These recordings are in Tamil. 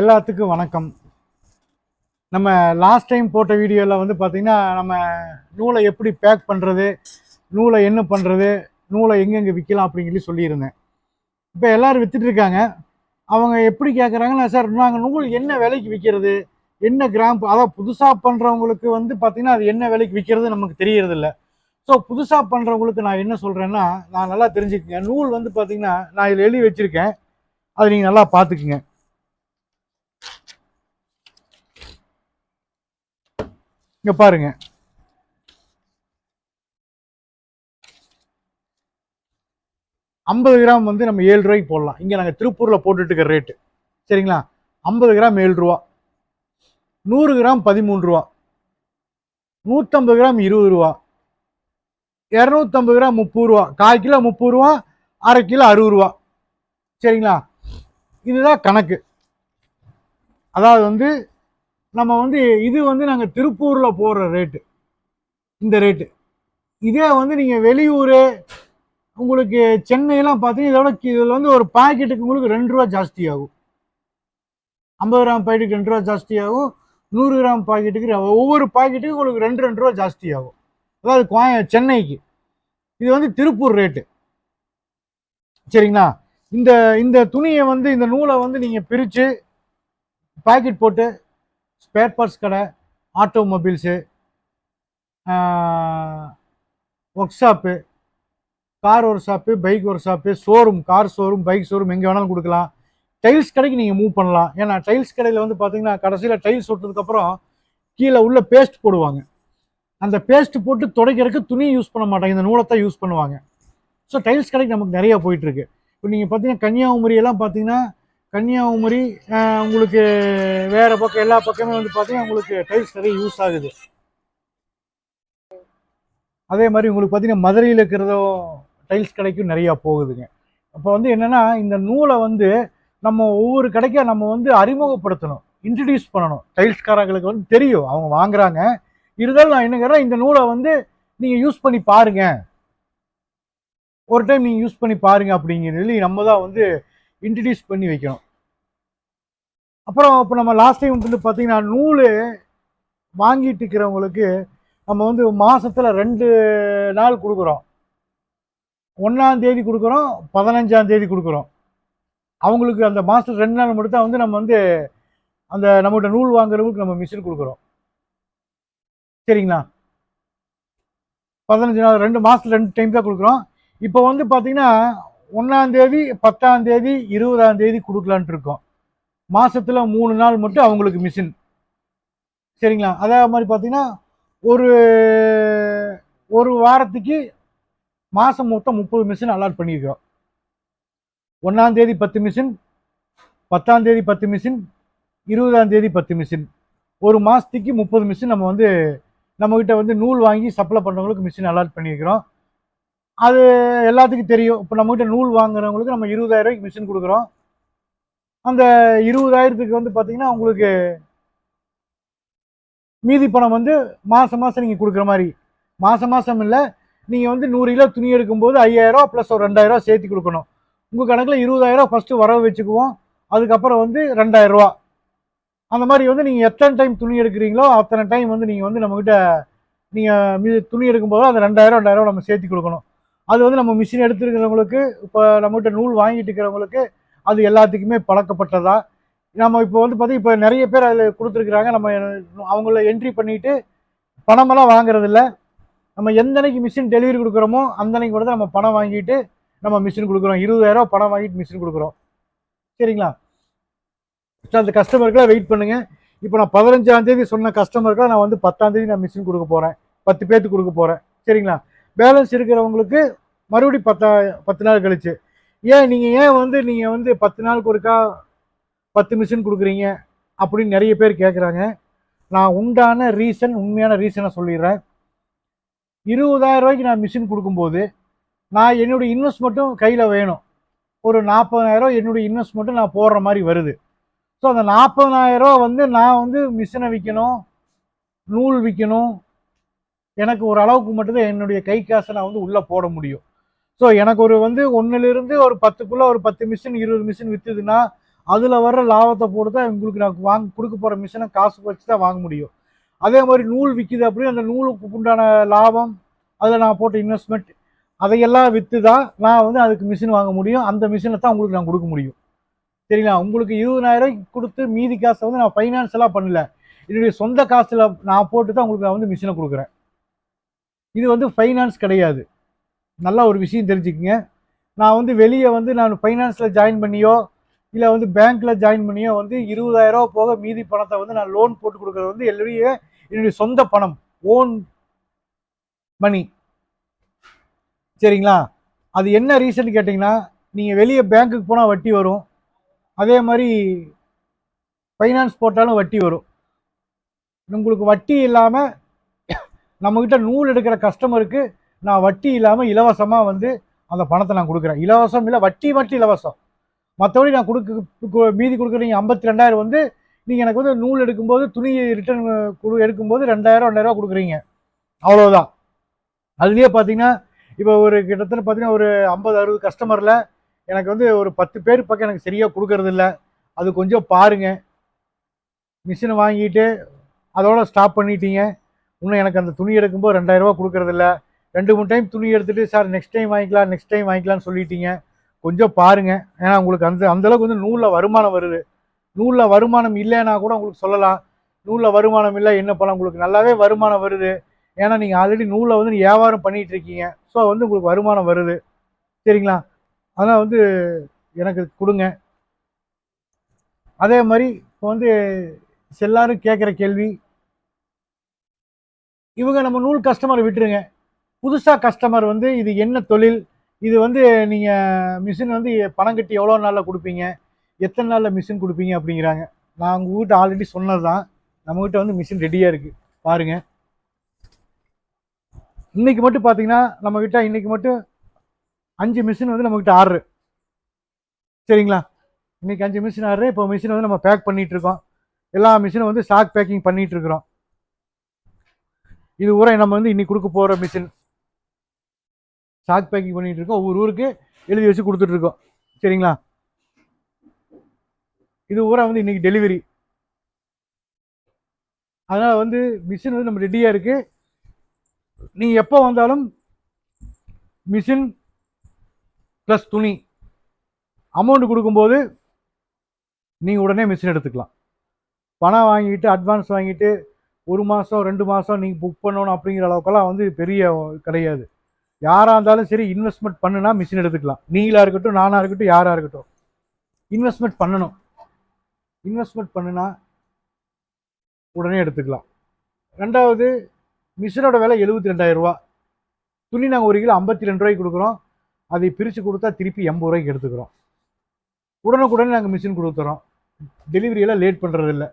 எல்லாத்துக்கும் வணக்கம். நம்ம லாஸ்ட் டைம் போட்ட வீடியோவில் வந்து பார்த்திங்கன்னா நம்ம நூலை எப்படி பேக் பண்ணுறது நூலை என்ன பண்ணுறது நூலை எங்கெங்கே விற்கலாம் அப்படின்னு சொல்லி சொல்லியிருந்தேன். இப்போ எல்லோரும் விற்றுட்ருக்காங்க அவங்க எப்படி கேட்குறாங்கன்னா சார் நாங்கள் நூல் என்ன விலைக்கு விற்கிறது என்ன கிராம்? அதாவது புதுசாக பண்ணுறவங்களுக்கு வந்து பார்த்திங்கன்னா அது என்ன விலைக்கு விற்கிறது நமக்கு தெரியறதில்ல. ஸோ புதுசாக பண்ணுறவங்களுக்கு நான் என்ன சொல்கிறேன்னா நான் நல்லா தெரிஞ்சுக்கங்க. நூல் வந்து பார்த்திங்கன்னா நான் இதில் எழுதி வச்சுருக்கேன். அதை நீங்கள் நல்லா பார்த்துக்குங்க இங்க பாருங்க. ஐம்பது கிராம் வந்து நம்ம ஏழு ரூபாய்க்கு போடலாம். இங்க நாங்க திருப்பூர்ல போட்டுட்டு இருக்க ரேட்டு சரிங்களா? ஐம்பது கிராம் ஏழு ரூபா. நூறு கிராம் பதிமூணு ரூபா. நூற்றம்பது கிராம் இருபது ரூபா. இரநூத்தம்பது கிராம் முப்பது ரூபா. கால் கிலோ முப்பது ரூபா அரை கிலோ அறுபது ரூபா. சரிங்களா? இதுதான் கணக்கு. அதாவது வந்து நம்ம வந்து இது வந்து நாங்கள் திருப்பூரில் போடுற ரேட்டு இந்த ரேட்டு இதே வந்து நீங்கள் வெளியூர் உங்களுக்கு சென்னையெல்லாம் பார்த்தீங்கன்னா இதோட இதில் வந்து ஒரு பாக்கெட்டுக்கு உங்களுக்கு ரெண்டு ரூபா ஜாஸ்தி ஆகும் ஐம்பது கிராம் பாக்கெட்டுக்கு ரெண்டு ரூபா ஜாஸ்தி ஆகும் நூறு கிராம் பாக்கெட்டுக்கு ஒவ்வொரு பாக்கெட்டுக்கும் உங்களுக்கு ரெண்டு ரெண்டு ரூபா ஜாஸ்தி ஆகும் அதாவது கோய சென்னைக்கு. இது வந்து திருப்பூர் ரேட்டு சரிங்களா? இந்த இந்த துணியை வந்து இந்த நூலை வந்து நீங்கள் பிரித்து பாக்கெட் போட்டு ஸ்பேர் பார்ட்ஸ் கடை automobiles workshop car workshop bike workshop showroom car showroom bike showroom எங்கே வேணாலும் கொடுக்கலாம். டைல்ஸ் கடைக்கு நீங்கள் மூவ் பண்ணலாம். ஏன்னா டைல்ஸ் கடையில் வந்து பார்த்தீங்கன்னா கடைசியில் டைல்ஸ் ஒட்டுறதுக்கப்புறம் கீழே உள்ள பேஸ்ட் போடுவாங்க. அந்த பேஸ்ட் போட்டு துடைக்கிறதுக்கு துணி யூஸ் பண்ண மாட்டாங்க. இந்த நூலத்தை யூஸ் பண்ணுவாங்க. ஸோ டைல்ஸ் கடைக்கு நமக்கு நிறையா போயிட்டுருக்கு. இப்போ நீங்கள் பார்த்தீங்கன்னா கன்னியாகுமரியெல்லாம் பார்த்தீங்கன்னா கன்னியாகுமரி உங்களுக்கு வேற பக்கம் எல்லா பக்கமே வந்து பார்த்தீங்கன்னா உங்களுக்கு டைல்ஸ் நிறைய யூஸ் ஆகுது. அதே மாதிரி உங்களுக்கு பார்த்தீங்கன்னா மதுரையில் இருக்கிறதும் டைல்ஸ் கடைக்கும் நிறையா போகுதுங்க. அப்போ வந்து என்னென்னா இந்த நூலை வந்து நம்ம ஒவ்வொரு கடைக்கும் நம்ம வந்து அறிமுகப்படுத்தணும் இன்ட்ரடியூஸ் பண்ணணும். டைல்ஸ்காரங்களுக்கு வந்து தெரியும் அவங்க வாங்குறாங்க. இருந்தாலும் நான் என்னங்கிறேன் இந்த நூலை வந்து நீங்கள் யூஸ் பண்ணி பாருங்க. ஒரு டைம் நீங்கள் யூஸ் பண்ணி பாருங்க அப்படிங்கிறது நம்ம தான் வந்து இன்ட்ரடியூஸ் பண்ணி வைக்கணும். அப்புறம் இப்போ நம்ம லாஸ்ட் டைம் வந்து பார்த்திங்கன்னா நூல் வாங்கிட்டு இருக்கிறவங்களுக்கு நம்ம வந்து மாதத்தில் ரெண்டு நாள் கொடுக்குறோம். ஒன்றாந்தேதி கொடுக்குறோம் பதினஞ்சாந்தேதி கொடுக்குறோம். அவங்களுக்கு அந்த மாதத்துல ரெண்டு நாள் மட்டும் தான் வந்து நம்ம வந்து அந்த நம்மகிட்ட நூல் வாங்குறவங்களுக்கு நம்ம மிஷின் கொடுக்குறோம். சரிங்களா? பதினஞ்சு நாள் ரெண்டு மாதத்துல ரெண்டு டைம் தான் கொடுக்குறோம். இப்போ வந்து பார்த்திங்கன்னா ஒன்றாந்தேதி பத்தாந்தேதி இருபதாந்தேதி கொடுக்கலான்ட்டு இருக்கோம் மாதத்தில் மூணு நாள் மட்டும் அவங்களுக்கு மிஷின் சரிங்களா? அதே மாதிரி பார்த்தீங்கன்னா ஒரு ஒரு வாரத்துக்கு மாதம் மொத்தம் முப்பது மிஷின் அலாட் பண்ணியிருக்கிறோம். ஒன்றாந்தேதி பத்து மிஷின் பத்தாந்தேதி பத்து மிஷின் இருபதாந்தேதி பத்து மிஷின் ஒரு மாதத்துக்கு முப்பது மிஷின் நம்ம வந்து நம்மக்கிட்ட வந்து நூல் வாங்கி சப்ளை பண்ணுறவங்களுக்கு மிஷின் அலாட் பண்ணியிருக்கிறோம். அது எல்லாத்துக்கும் தெரியும். இப்போ நம்மகிட்ட நூல் வாங்குறவங்களுக்கு நம்ம இருபதாயிரம் ரூபாய்க்கு மிஷின் கொடுக்குறோம். அந்த இருபதாயிரத்துக்கு வந்து பார்த்தீங்கன்னா உங்களுக்கு மீதி பணம் வந்து மாதம் மாதம் நீங்கள் கொடுக்குற மாதிரி. மாதம் மாதம் இல்லை நீங்கள் வந்து நூறு கிலோ துணி எடுக்கும்போது ஐயாயிரம் ப்ளஸ் ஒரு ரெண்டாயிரரூவா சேர்த்து கொடுக்கணும். உங்கள் கணக்கில் இருபதாயிரம் ஃபஸ்ட்டு வரவு வச்சுக்குவோம். அதுக்கப்புறம் வந்து ரெண்டாயிரரூவா அந்த மாதிரி வந்து நீங்கள் எத்தனை டைம் துணி எடுக்கிறீங்களோ அத்தனை டைம் வந்து நீங்கள் வந்து நம்மக்கிட்ட நீங்கள் மீ துணி எடுக்கும்போது அந்த ரெண்டாயிரம் ரெண்டாயிரம் நம்ம சேர்த்து கொடுக்கணும். அது வந்து நம்ம மிஷின் எடுத்துருக்கிறவங்களுக்கு இப்போ நம்மகிட்ட நூல் வாங்கிட்டு இருக்கிறவங்களுக்கு அது எல்லாத்துக்குமே பழக்கப்பட்டதா? நம்ம இப்போ வந்து பார்த்தீங்கன்னா இப்போ நிறைய பேர் அதில் கொடுத்துருக்குறாங்க. நம்ம அவங்கள என்ட்ரி பண்ணிட்டு பணமெல்லாம் வாங்குறதில்ல. நம்ம எந்த மிஷின் டெலிவரி கொடுக்குறோமோ அந்த அன்னைக்கு கூட தான் நம்ம பணம் வாங்கிட்டு நம்ம மிஷின் கொடுக்குறோம். இருபதாயிரம் பணம் வாங்கிட்டு மிஷின் கொடுக்குறோம். சரிங்களா? ஸோ அந்த கஸ்டமருக்குலாம் வெயிட் பண்ணுங்கள் இப்போ நான் பதினஞ்சாம் தேதி சொன்ன கஸ்டமருக்குலாம் நான் வந்து பத்தாம் தேதி நான் மிஷின் கொடுக்க போகிறேன் பத்து பேர்த்துக்கு கொடுக்க போகிறேன் சரிங்களா? பேலன்ஸ் இருக்கிறவங்களுக்கு மறுபடியும் பத்தா பத்து நாள் கழிச்சு. ஏன் நீங்கள் ஏன் வந்து நீங்கள் வந்து பத்து நாளுக்கு ஒருக்கா பத்து மிஷின் கொடுக்குறீங்க? அப்படின்னு நிறைய பேர் கேட்குறாங்க நான் உண்டான ரீசன் உண்மையான ரீசனை சொல்லிடுறேன். இருபதாயிரம் ரூபாய்க்கு நான் மிஷின் கொடுக்கும்போது நான் என்னுடைய இன்வெஸ்ட்மெண்ட்டும் கையில் வேணும். ஒரு நாற்பதாயிரம் என்னுடைய இன்வெஸ்ட்மெண்ட்டும் நான் போடுற மாதிரி வருது. ஸோ அந்த நாற்பதாயிரம் ரூபா வந்து நான் வந்து மிஷினை விற்கணும் நூல் விற்கணும் எனக்கு ஒரு அளவுக்கு மட்டும்தான் என்னுடைய கை காசை நான் வந்து உள்ளே போட முடியும். ஸோ எனக்கு ஒரு வந்து ஒன்றுலேருந்து ஒரு பத்துக்குள்ளே ஒரு பத்து மிஷின் இருபது மிஷின் விற்றுதுன்னா அதில் வர்ற லாபத்தை போட்டு தான் உங்களுக்கு நான் வாங்க கொடுக்க போகிற மிஷினை காசு வச்சு தான் வாங்க முடியும். அதே மாதிரி நூல் விற்கிது அப்படின்னு அந்த நூலுக்கு உண்டான லாபம் அதில் நான் போட்ட இன்வெஸ்ட்மெண்ட் அதையெல்லாம் விற்று தான் நான் வந்து அதுக்கு மிஷின் வாங்க முடியும். அந்த மிஷினை தான் உங்களுக்கு நான் கொடுக்க முடியும். சரிங்களா? உங்களுக்கு இருபதாயிரம் கொடுத்து மீதி காசை வந்து நான் ஃபைனான்ஸெல்லாம் பண்ணல. என்னுடைய சொந்த காசில் நான் போட்டு தான் உங்களுக்கு நான் வந்து மிஷினை கொடுக்குறேன். இது வந்து ஃபைனான்ஸ் கிடையாது. நல்ல ஒரு விஷயம் தெரிஞ்சுக்கங்க. நான் வந்து வெளியே வந்து நான் ஃபைனான்ஸில் ஜாயின் பண்ணியோ இல்லை வந்து பேங்க்கில் ஜாயின் பண்ணியோ வந்து இருபதாயிரம் போக மீதி பணத்தை வந்து நான் லோன் போட்டு கொடுக்குறது வந்து என்னுடைய என்னுடைய சொந்த பணம் ஓன் மணி சரிங்களா? அது என்ன ரீசன் கேட்டிங்கன்னா நீங்கள் வெளியே பேங்க்குக்கு போனால் வட்டி வரும். அதே மாதிரி ஃபைனான்ஸ் போட்டாலும் வட்டி வரும். உங்களுக்கு வட்டி இல்லாமல் நம்மக்கிட்ட நூல் எடுக்கிற கஸ்டமருக்கு நான் வட்டி இல்லாமல் இலவசமாக வந்து அந்த பணத்தை நான் கொடுக்குறேன். இலவசம் இல்லை வட்டி மட்டும் இலவசம். மற்றபடி நான் கொடுக்க மீதி மீதி கொடுக்குறீங்க ஐம்பத்தி ரெண்டாயிரம் வந்து நீங்கள் எனக்கு வந்து நூல் எடுக்கும்போது துணி ரிட்டர்ன் கொடு எடுக்கும்போது ரெண்டாயிரம் ரெண்டாயிரம் கொடுக்குறீங்க. அவ்வளோதான் அதுலேயே பார்த்தீங்கன்னா இப்போ ஒரு கிட்டத்தட்ட பார்த்தீங்கன்னா ஒரு ஐம்பது அறுபது கஸ்டமரில் எனக்கு வந்து ஒரு பத்து பேர் பக்கம் எனக்கு சரியாக கொடுக்கறது இல்லை அது கொஞ்சம் பாருங்க. மிஷினை வாங்கிட்டு அதோட ஸ்டாப் பண்ணிட்டீங்க. இன்னும் எனக்கு அந்த துணி எடுக்கும்போது ரெண்டாயிரரூவா கொடுக்கறது ரெண்டு மூணு டைம் துணி எடுத்துகிட்டு சார் நெக்ஸ்ட் டைம் வாங்கிக்கலாம் நெக்ஸ்ட் டைம் வாங்கிக்கலாம்னு சொல்லிட்டீங்க. கொஞ்சம் பாருங்கள் ஏன்னா உங்களுக்கு அந்த அந்தளவுக்கு வந்து நூலில் வருமானம் வருது. நூலில் வருமானம் இல்லைன்னா கூட உங்களுக்கு சொல்லலாம். நூலில் வருமானம் இல்லை என்ன பண்ணலாம்? உங்களுக்கு நல்லாவே வருமானம் வருது. ஏன்னா நீங்கள் ஆல்ரெடி நூலில் வந்து வியாபாரம் பண்ணிகிட்ருக்கீங்க இருக்கீங்க. ஸோ வந்து உங்களுக்கு வருமானம் வருது. சரிங்களா? அதனால் வந்து எனக்கு கொடுங்க. அதே மாதிரி இப்போ வந்து எல்லாரும் கேட்குற கேள்வி இவங்க நம்ம நூல் கஸ்டமரை விட்டுருங்க. புதுசாக கஸ்டமர் வந்து இது என்ன தொழில்? இது வந்து நீங்கள் மிஷின் வந்து பணம் கட்டி எவ்வளோ நாளில் கொடுப்பீங்க? எத்தனை நாளில் மிஷின் கொடுப்பீங்க அப்படிங்கிறாங்க. நான் உங்ககிட்ட ஆல்ரெடி சொன்னது தான் நம்மக்கிட்ட வந்து மிஷின் ரெடியாக இருக்குது பாருங்கள் இன்றைக்கி மட்டும் பார்த்தீங்கன்னா நம்மக்கிட்ட இன்றைக்கி மட்டும் அஞ்சு மிஷின் வந்து நம்மக்கிட்ட ஆர்டர் சரிங்களா? இன்னைக்கு அஞ்சு மிஷின் ஆர்டர் இப்போ மிஷின் வந்து நம்ம பேக் பண்ணிகிட்ருக்கோம் இருக்கோம். எல்லா மிஷினும் வந்து ஸ்டாக் பேக்கிங் பண்ணிகிட்ருக்குறோம் இது ஊரை நம்ம வந்து இன்னைக்கு கொடுக்க போகிற மிஷின் ஸ்டாக் பேக்கிங் பண்ணிகிட்டு இருக்கோம். ஒவ்வொரு ஊருக்கு எழுதி வச்சு கொடுத்துட்ருக்கோம் சரிங்களா? இது ஊரா வந்து இன்றைக்கி டெலிவரி அதனால் வந்து மிஷின் வந்து நம்ம ரெடியாக இருக்குது நீங்கள் எப்போ வந்தாலும் மிஷின் ப்ளஸ் துணி. அமௌண்ட் கொடுக்கும்போது நீங்கள் உடனே மிஷின் எடுத்துக்கலாம். பணம் வாங்கிட்டு அட்வான்ஸ் வாங்கிட்டு ஒரு மாதம் ரெண்டு மாதம் நீங்கள் புக் பண்ணணும் அப்படிங்கிற அளவுக்கெல்லாம் வந்து பெரிய கிடையாது. யாராக இருந்தாலும் சரி இன்வெஸ்ட்மெண்ட் பண்ணுனா மிஷின் எடுத்துக்கலாம். நீங்களாக இருக்கட்டும் நானாக இருக்கட்டும் யாராக இருக்கட்டும். இன்வெஸ்ட்மெண்ட் பண்ணணும். இன்வெஸ்ட்மெண்ட் பண்ணுனா உடனே எடுத்துக்கலாம். ரெண்டாவது மிஷினோட விலை எழுபத்தி ரெண்டாயிரம் ரூபா. துணி நாங்கள் ஒரு கிலோ ஐம்பத்தி ரெண்டு ரூபாய்க்கு கொடுக்குறோம். அதை பிரித்து கொடுத்தா திருப்பி எண்பது ரூபாய்க்கு எடுத்துக்கிறோம். உடனுக்குடனே நாங்கள் மிஷின் கொடுத்துறோம். டெலிவரியெல்லாம் லேட் பண்ணுறதில்ல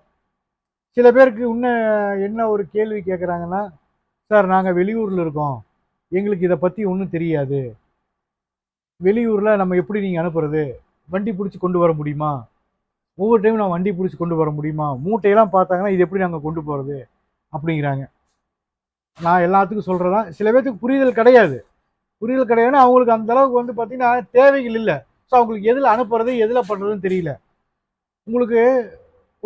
சில பேருக்கு இன்னும் என்ன ஒரு கேள்வி கேட்குறாங்கன்னா சார் நாங்கள் வெளியூரில் இருக்கோம். எங்களுக்கு இதை பற்றி ஒன்றும் தெரியாது. வெளியூரில் நம்ம எப்படி நீங்கள் அனுப்புறது? வண்டி பிடிச்சி கொண்டு வர முடியுமா? ஒவ்வொரு டைம் நான் வண்டி பிடிச்சி கொண்டு வர முடியுமா? மூட்டையெல்லாம் பார்த்தாங்கன்னா இது எப்படி நாங்கள் கொண்டு போகிறது அப்படிங்கிறாங்க. நான் எல்லாத்துக்கும் சொல்கிறதான் சில பேர்த்துக்கு புரிதல் கிடையாது. புரிதல் கிடையாதுன்னா அவங்களுக்கு அந்த அளவுக்கு வந்து பார்த்தீங்கன்னா தேவைகள் இல்லை. ஸோ அவங்களுக்கு எதில் அனுப்புறது எதில் பண்ணுறதுன்னு தெரியல. உங்களுக்கு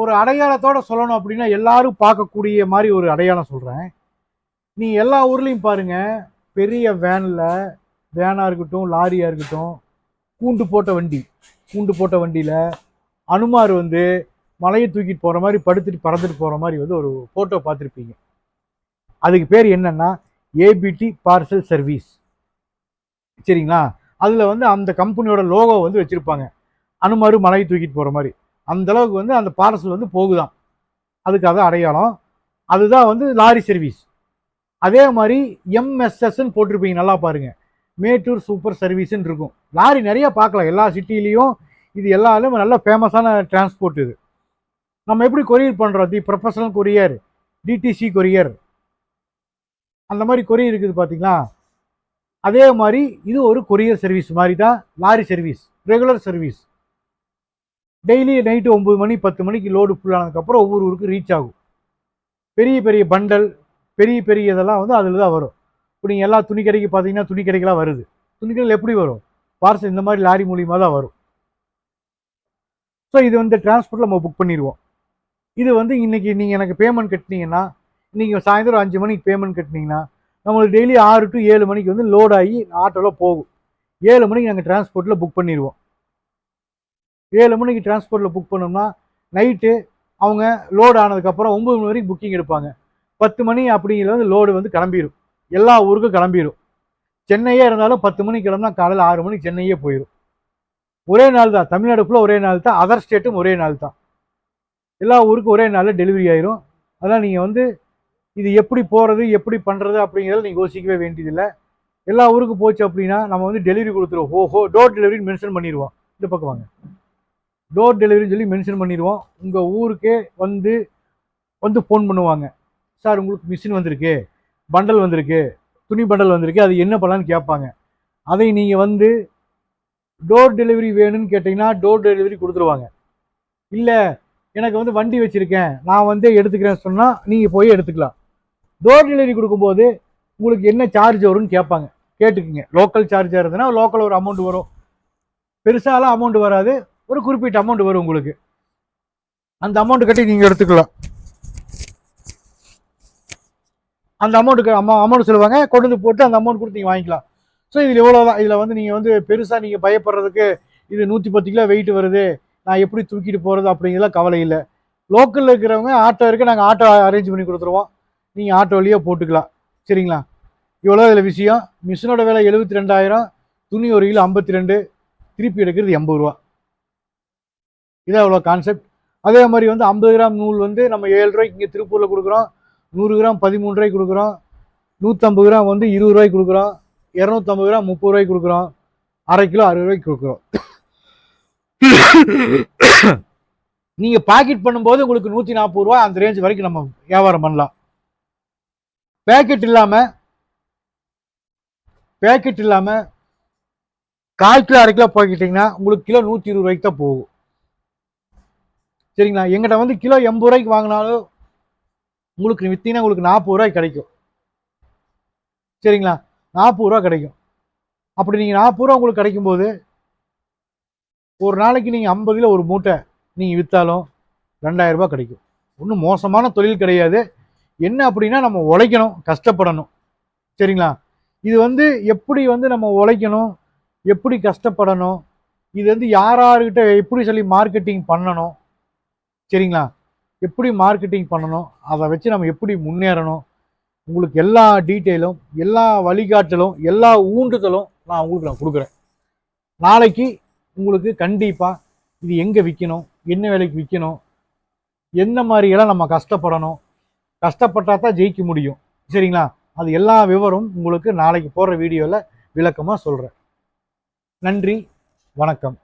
ஒரு அடையாளத்தோட சொல்லணும் அப்படின்னா எல்லாரும் பார்க்கக்கூடிய மாதிரி ஒரு அடையாளம் சொல்கிறேன் நீ எல்லா ஊர்லேயும் பாருங்க பெரிய வேனில் வேனாக இருக்கட்டும் லாரியாக இருக்கட்டும் கூண்டு போட்ட வண்டி கூண்டு போட்ட வண்டியில் அனுமார் வந்து மலையை தூக்கிட்டு போகிற மாதிரி படுத்துட்டு பறந்துட்டு போகிற மாதிரி வந்து ஒரு ஃபோட்டோ பார்த்துருப்பீங்க. அதுக்கு பேர் என்னென்னா ஏபிடி பார்சல் சர்வீஸ் சரிங்களா? அதில் வந்து அந்த கம்பெனியோட லோகோ வந்து வச்சுருப்பாங்க. அனுமாரு மலையை தூக்கிட்டு போகிற மாதிரி. அந்த அளவுக்கு வந்து அந்த பார்சல் வந்து போகுதான் அதுக்கு அதான் அடையாளம். அதுதான் வந்து லாரி சர்வீஸ் அதே மாதிரி எம்எஸ்எஸ்ன்னு போட்டிருப்பீங்க நல்லா பாருங்கள் மேட்டூர் சூப்பர் சர்வீஸ்ன்னு இருக்கும். லாரி நிறைய பார்க்கலாம். எல்லா சிட்டிலையும் இது எல்லாரும் நல்ல ஃபேமஸான டிரான்ஸ்போர்ட் இது. நம்ம எப்படி கொரியர் பண்ணுறோம் the professional courier DTC courier அந்த மாதிரி கொரியர் இருக்குது பார்த்தீங்களா அதே மாதிரி இது ஒரு கொரியர் சர்வீஸ் மாதிரி தான் lorry service regular service daily night ஒம்பது மணி பத்து மணிக்கு லோடு ஃபுல்லானதுக்கப்புறம் ஒவ்வொரு ஊருக்கு ரீச் ஆகும். பெரிய பெரிய பண்டல் பெரிய பெரிய இதெல்லாம் வந்து அதில் தான் வரும். இப்போ நீங்கள் எல்லா துணி கடைக்கு பார்த்தீங்கன்னா துணி கடைக்கெல்லாம் வருது. துணி கடையில் எப்படி வரும்? பார்சல் இந்த மாதிரி லாரி மூலியமாக தான் வரும். ஸோ இது வந்து டிரான்ஸ்போர்ட்டில் நம்ம புக் பண்ணிடுவோம். இது வந்து இன்னைக்கு நீங்கள் எனக்கு பேமெண்ட் கட்டினீங்கன்னா நீங்கள் சாயந்தரம் அஞ்சு மணிக்கு பேமெண்ட் கட்டினீங்கன்னா நம்மளுக்கு டெய்லி ஆறு டு ஏழு மணிக்கு வந்து லோட் ஆகி ஆட்டோவில் போகும். ஏழு மணிக்கு நாங்கள் டிரான்ஸ்போர்ட்டில் புக் பண்ணிடுவோம். ஏழு மணிக்கு டிரான்ஸ்போர்ட்டில் புக் பண்ணோம்னா நைட்டு அவங்க லோடு ஆனதுக்கப்புறம் ஒம்பது மணி வரைக்கும் புக்கிங் எடுப்பாங்க. பத்து மணி அப்படிங்கிறது வந்து லோடு வந்து கிளம்பிடும் எல்லா ஊருக்கும் கிளம்பிடும் சென்னையே இருந்தாலும் பத்து மணிக்கு கிளம்புனா காலையில் ஆறு மணிக்கு சென்னையே போயிடும் ஒரே நாள் தான். தமிழ்நாடு ஃபுல்லாக ஒரே நாள் தான். அதர் ஸ்டேட்டும் ஒரே நாள் தான். எல்லா ஊருக்கும் ஒரே நாளில் டெலிவரி ஆயிரும். அதனால் நீங்கள் வந்து இது எப்படி போகிறது எப்படி பண்ணுறது அப்படிங்கிறத நீங்கள் யோசிக்கவே வேண்டியதில்லை. எல்லா ஊருக்கும் போச்சு அப்படின்னா நம்ம வந்து டெலிவரி கொடுத்துருவோம். ஓஹோ டோர் டெலிவரின்னு மென்ஷன் பண்ணிடுவோம் இந்த பக்கம் வாங்க. டோர் டெலிவரின்னு சொல்லி மென்ஷன் பண்ணிடுவோம். உங்கள் ஊருக்கே வந்து வந்து ஃபோன் பண்ணுவாங்க. சார் உங்களுக்கு மிஷின் வந்திருக்கு. பண்டல் வந்திருக்கு. துணி பண்டல் வந்திருக்கு. அது என்ன பண்ணலான்னு கேட்பாங்க. அதை நீங்கள் வந்து டோர் டெலிவரி வேணும்னு கேட்டிங்கன்னா டோர் டெலிவரி கொடுத்துருவாங்க. இல்லை எனக்கு வந்து வண்டி வச்சுருக்கேன். நான் வந்து எடுத்துக்கிறேன்னு சொன்னால் நீங்கள் போய் எடுத்துக்கலாம். டோர் டெலிவரி கொடுக்கும்போது உங்களுக்கு என்ன சார்ஜ் வரும்னு கேட்பாங்க. கேட்டுக்குங்க. லோக்கல் சார்ஜாக இருந்ததுன்னா லோக்கல் ஒரு அமௌண்ட் வரும். பெருசாலாம் அமௌண்ட் வராது. ஒரு குறிப்பிட்ட அமௌண்ட் வரும் உங்களுக்கு. அந்த அமௌண்ட் கட்டி நீங்கள் எடுத்துக்கலாம். அந்த அமௌண்ட்டுக்கு அம்மா அமௌண்ட் சொல்லுவாங்க. கொண்டு வந்து போட்டு அந்த அமௌண்ட் கொடுத்து நீங்கள் வாங்கிக்கலாம். ஸோ இதில் இவ்வளோ தான் இதில் வந்து நீங்கள் வந்து பெருசாக நீங்கள் பயப்படுறதுக்கு இது நூற்றி பத்து கிலோ வெயிட் வருது. நான் எப்படி தூக்கிட்டு போகிறது அப்படிங்கிறதுலாம் கவலை இல்லை. லோக்கலில் இருக்கிறவங்க ஆட்டோ இருக்குது நாங்கள் ஆட்டோ அரேஞ்ச் பண்ணி கொடுத்துருவோம். நீங்கள் ஆட்டோ போட்டுக்கலாம். சரிங்களா? இவ்வளோ இதில் விஷயம். மிஷினோட விலை எழுபத்தி ரெண்டாயிரம். துணி ஒரு கிலோ ஐம்பத்தி ரெண்டு. திருப்பி எடுக்கிறது எண்பது ரூபா. இதான் இவ்வளோ கான்செப்ட் அதே மாதிரி வந்து ஐம்பது கிராம் நூல் வந்து நம்ம ஏழு ரூபாய்க்கு இங்கே திருப்பூரில் கொடுக்குறோம். நூறு கிராம் பதிமூணு ரூபாய்க்கு கொடுக்குறோம். நூற்றம்பது கிராம் வந்து இருபது ரூபாய்க்கு கொடுக்குறோம். இரநூத்தம்பது கிராம் முப்பது ரூபாய்க்கு கொடுக்குறோம். அரை கிலோ அறுபது ரூபாய்க்கு கொடுக்குறோம். நீங்கள் பாக்கெட் பண்ணும்போது உங்களுக்கு நூற்றி நாற்பது ரூபா அந்த ரேஞ்ச் வரைக்கும் நம்ம வியாபாரம் பண்ணலாம். பேக்கெட் இல்லாமல் பேக்கெட் இல்லாமல் கால் கிலோ அரை கிலோ போய்கிட்டிங்கன்னா உங்களுக்கு கிலோ நூற்றி இருபது ரூபாய்க்கு தான் போகும். சரிங்களா? எங்கிட்ட வந்து கிலோ எண்பது ரூபாய்க்கு வாங்கினாலும் உங்களுக்கு விற்றீங்கன்னா உங்களுக்கு நாற்பது ரூபாய்க்கு கிடைக்கும். சரிங்களா? நாற்பது ரூபா கிடைக்கும். அப்படி நீங்கள் நாற்பது ரூபா உங்களுக்கு கிடைக்கும்போது ஒரு நாளைக்கு நீங்கள் ஐம்பதில் ஒரு மூட்டை நீங்கள் விற்றாலும் ரெண்டாயிரரூபா கிடைக்கும். ஒன்றும் மோசமான தொழில் கிடையாது. என்ன அப்படின்னா நம்ம உழைக்கணும் கஷ்டப்படணும். சரிங்களா? இது வந்து எப்படி வந்து நம்ம உழைக்கணும் எப்படி கஷ்டப்படணும் இது வந்து யார் யார்கிட்ட எப்படி சொல்லி மார்க்கெட்டிங் பண்ணணும் சரிங்களா? எப்படி மார்க்கெட்டிங் பண்ணணும்? அதை வச்சு நம்ம எப்படி முன்னேறணும்? உங்களுக்கு எல்லா டீட்டெயிலும் எல்லா வழிகாட்டலும் எல்லா ஊண்டுதலும் நான் உங்களுக்கு நான் கொடுக்குறேன். நாளைக்கு உங்களுக்கு கண்டிப்பாக இது எங்கே விற்கணும் என்ன விலைக்கு விற்கணும் என்ன மாதிரியெல்லாம் நம்ம கஷ்டப்படணும்? கஷ்டப்பட்டால் தான் ஜெயிக்க முடியும். சரிங்களா? அது எல்லா விவரம் உங்களுக்கு நாளைக்கு போடுற வீடியோவில் விளக்கமாக சொல்கிறேன் நன்றி. வணக்கம்.